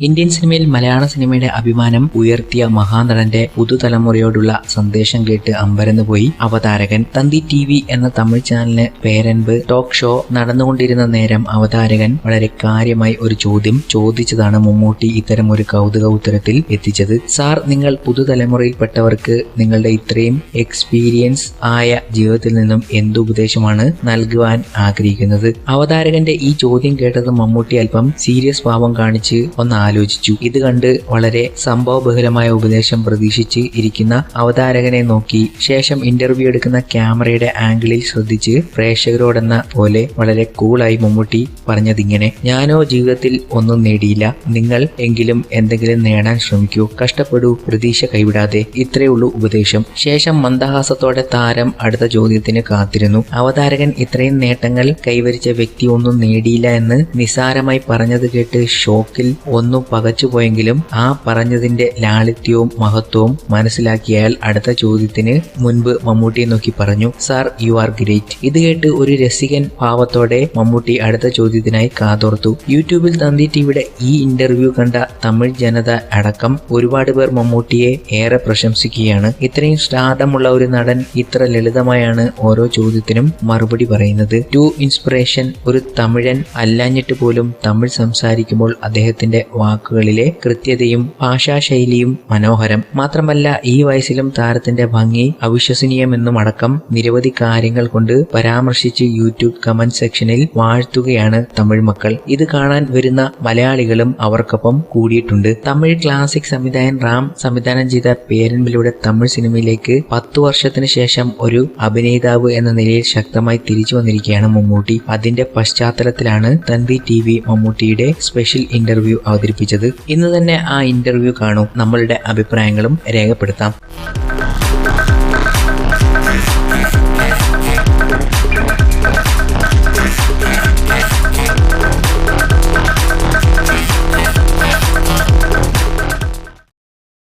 Indian സിനിമയിൽ മലയാള സിനിമയുടെ അഭിമാനം ഉയർത്തിയ മഹാനടന്റെ പുതുതലമുറയോടുള്ള സന്ദേശം കേട്ട് അമ്പരന്ന് പോയി അവതാരകൻ. തന്തി ടി വി എന്ന തമിഴ് ചാനലിന് പേരൻപ്. ടോക്ക് ഷോ നടന്നുകൊണ്ടിരുന്ന നേരം അവതാരകൻ വളരെ കാര്യമായി ഒരു ചോദ്യം ചോദിച്ചതാണ് മമ്മൂട്ടി ഇത്തരം ഒരു കൗതുക ഉത്തരത്തിൽ എത്തിച്ചത്. സാർ നിങ്ങൾ പുതുതലമുറയിൽപ്പെട്ടവർക്ക് നിങ്ങളുടെ ഇത്രയും എക്സ്പീരിയൻസ് ആയ ജീവിതത്തിൽ നിന്നും എന്തുപദേശമാണ് നൽകുവാൻ ആഗ്രഹിക്കുന്നത്? അവതാരകന്റെ ഈ ചോദ്യം കേട്ടത് മമ്മൂട്ടി അല്പം സീരിയസ് ഭാവം കാണിച്ച് ഒന്ന് ആലോചിച്ചു. ഇത് കണ്ട് വളരെ സംഭവബഹുലമായ ഉപദേശം പ്രതീക്ഷിച്ച് ഇരിക്കുന്ന അവതാരകനെ നോക്കി ശേഷം ഇന്റർവ്യൂ എടുക്കുന്ന ക്യാമറയുടെ ആംഗിളിൽ ശ്രദ്ധിച്ച് പ്രേക്ഷകരോടെന്ന പോലെ വളരെ കൂളായി മമ്മൂട്ടി പറഞ്ഞതിങ്ങനെ ഞാനോ ജീവിതത്തിൽ ഒന്നും നേടിയില്ല. നിങ്ങൾ എങ്കിലും എന്തെങ്കിലും നേടാൻ ശ്രമിക്കൂ. കഷ്ടപ്പെടൂ. പ്രതീക്ഷ കൈവിടാതെ. ഇത്രയേ ഉള്ളൂ ഉപദേശം. ശേഷം മന്ദഹാസത്തോടെ താരം അടുത്ത ചോദ്യത്തിന് കാത്തിരുന്നു. അവതാരകൻ ഇത്രയും നേട്ടങ്ങൾ കൈവരിച്ച വ്യക്തി ഒന്നും നേടിയില്ല എന്ന് നിസാരമായി പറഞ്ഞത് കേട്ട് ഷോക്കിൽ ഒന്നു പകച്ചുപോയെങ്കിലും ആ പറഞ്ഞതിന്റെ ലാളിത്യവും മഹത്വവും മനസ്സിലാക്കിയാൽ അടുത്ത ചോദ്യത്തിന് മുൻപ് മമ്മൂട്ടിയെ നോക്കി പറഞ്ഞു സാർ യു ആർ ഗ്രേറ്റ്. ഇത് കേട്ട് ഒരു രസികൻ ഭാവത്തോടെ മമ്മൂട്ടി അടുത്ത ചോദ്യത്തിനായി കാതോർത്തു. യൂട്യൂബിൽ തന്തി ടിവിയുടെ ഈ ഇന്റർവ്യൂ കണ്ട തമിഴ് ജനത അടക്കം ഒരുപാട് പേർ മമ്മൂട്ടിയെ ഏറെ പ്രശംസിക്കുകയാണ്. ഇത്രയും സ്റ്റാർഡമുള്ള ഒരു നടൻ ഇത്ര ലളിതമായാണ് ഓരോ ചോദ്യത്തിനും മറുപടി പറയുന്നത്. ടു ഇൻസ്പിറേഷൻ ഒരു തമിഴൻ അല്ലാഞ്ഞിട്ട് പോലും തമിഴ് സംസാരിക്കുമ്പോൾ അദ്ദേഹത്തിന്റെ വാക്കുകളിലെ കൃത്യതയും ഭാഷാശൈലിയും മനോഹരം. മാത്രമല്ല ഈ വയസ്സിലും താരത്തിന്റെ ഭംഗി അവിശ്വസനീയമെന്നും അടക്കം നിരവധി കാര്യങ്ങൾ കൊണ്ട് പരാമർശിച്ച് യൂട്യൂബ് കമന്റ് സെക്ഷനിൽ വാഴ്ത്തുകയാണ് തമിഴ് മക്കൾ. ഇത് കാണാൻ വരുന്ന മലയാളികളും അവർക്കൊപ്പം കൂടിയിട്ടുണ്ട്. തമിഴ് ക്ലാസിക് സംവിധായൻ റാം സംവിധാനം ചെയ്ത പേരൻപിലൂടെ തമിഴ് സിനിമയിലേക്ക് പത്തു വർഷത്തിന് ശേഷം ഒരു അഭിനേതാവ് എന്ന നിലയിൽ ശക്തമായി തിരിച്ചു വന്നിരിക്കുകയാണ് മമ്മൂട്ടി. അതിന്റെ പശ്ചാത്തലത്തിലാണ് തന്തി ടി വി മമ്മൂട്ടിയുടെ സ്പെഷ്യൽ ഇന്റർവ്യൂ അവതരിപ്പിച്ചത്. ഇന്ന് തന്നെ ആ ഇന്റർവ്യൂ കാണൂ. നമ്മളുടെ അഭിപ്രായങ്ങളും രേഖപ്പെടുത്താം.